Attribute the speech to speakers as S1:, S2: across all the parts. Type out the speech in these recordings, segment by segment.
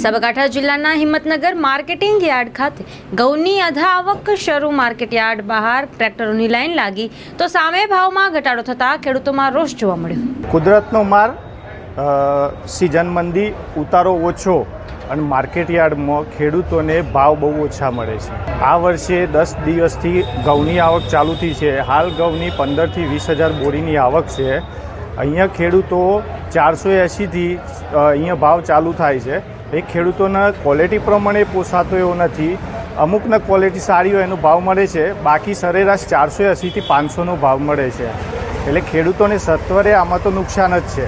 S1: સાબરકાંઠા જિલ્લાના Himmatnagar marketing yard ખાતે ઘઉંની અધા આવક શરૂ. માર્કેટ યાર્ડ બહાર ટ્રેક્ટરોની લાઈન લાગી તો સામે ભાવમાં ઘટાડો થતાં ખેડૂતોમાં રોષ જોવા મળ્યો.
S2: કુદરતનો માર સિઝન મંદી, ઉતારો ઓછો અને માર્કેટ યાર્ડમાં ખેડૂતોને ભાવ બહુ ઓછા મળે છે. આ વર્ષે દસ દિવસથી ઘઉંની આવક ચાલુ થઈ છે. હાલ ઘઉંની પંદરથી વીસ હજાર બોરીની આવક છે. અહીંયા ખેડૂતો ચારસો એંશીથી અહીંયા ભાવ ચાલુ થાય છે. એ ખેડૂતોના ક્વોલિટી પ્રમાણે પોસાતો એવો નથી. અમુકને ક્વોલિટી સારી હોય એનો ભાવ મળે છે. બાકી સરેરાશ ચારસો એંસીથી પાંચસોનો ભાવ મળે છે. એટલે ખેડૂતોને સત્વરે આમાં તો નુકસાન જ છે.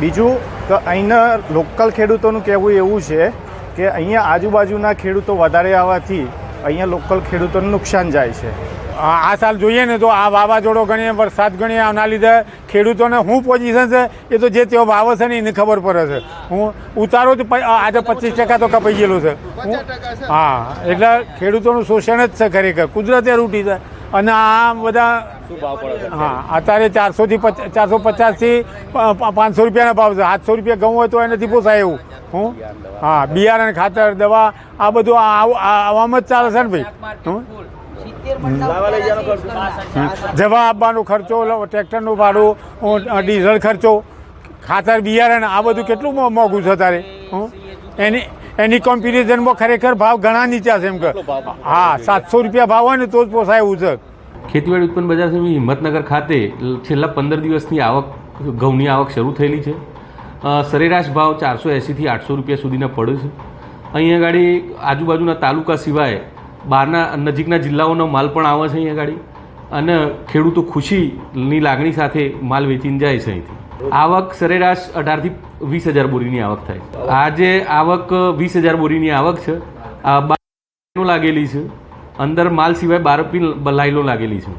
S2: બીજું કે અહીંના લોકલ ખેડૂતોનું કહેવું એવું છે કે અહીંયા આજુબાજુના ખેડૂતો વધારે આવવાથી અહીંયા લોકલ ખેડૂતોને નુકસાન જાય છે.
S3: આ આ સાલ જોઈએ ને તો આ વાવાઝોડો ગણીએ વરસાદ ગણીએ આના લીધે ખેડૂતોને શું પોઝિશન છે એ તો જે તેઓ ભાવ છે ને એને ખબર પડે છે. હું ઉતારો જ પ- આજે પચીસ ટકા તો કપાઈ ગયેલું છે. હું- હા એટલે ખેડૂતોનું શોષણ જ છે ખરેખર. કુદરતે રૂટી છે. અને આ બધા હા અત્યારે ચારસોથી ચારસો પચાસથી પાંચસો રૂપિયાના ભાવ છે. સાતસો રૂપિયા ઘઉં હોય તો એનાથી પોસાય એવું. હું? હા બિયારણ ખાતર દવા આ બધું આવામાં જ ચાલે છે ને ભાઈ. હું? જવા આપવાનો ખર્ચો લ- ટ્રેક્ટરનું ભાડું ડીઝલ ખર્ચો ખાતર બિયારણ આ બધું કેટલું મોંઘું છે તારે? હં? એની એની કોમ્પિટિશનમાં ખરેખર ભાવ ઘણા નીચા છે એમ કે હા સાતસો રૂપિયા ભાવ હોય ને તો જ પોસાય એવું છે.
S4: ખેતીવાડી ઉત્પન્ન બજાર સમિતિ હિંમતનગર ખાતે છેલ્લા પંદર દિવસની આવક ઘઉંની આવક શરૂ થયેલી છે. સરેરાશ ભાવ ચારસો એંસીથી આઠસો રૂપિયા સુધીના પડે છે. અહીંયા આગળ આજુબાજુના તાલુકા સિવાય બહારના નજીકના જિલ્લાઓનો માલ પણ આવે છે અહીંયા ગાડી. અને ખેડૂતો ખુશીની લાગણી સાથે માલ વેચીને જાય છે અહીંથી. આવક સરેરાશ અઢારથી વીસ હજાર બોરીની આવક થાય આજે આવક વીસ હજાર બોરીની આવક છે. બાર લાગેલી છે. અંદર માલ સિવાય બાર પી લાઈનો લાગેલી છે.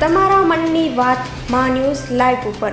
S5: તમારા મનની વાત મા ન્યૂઝ લાઈવ ઉપર.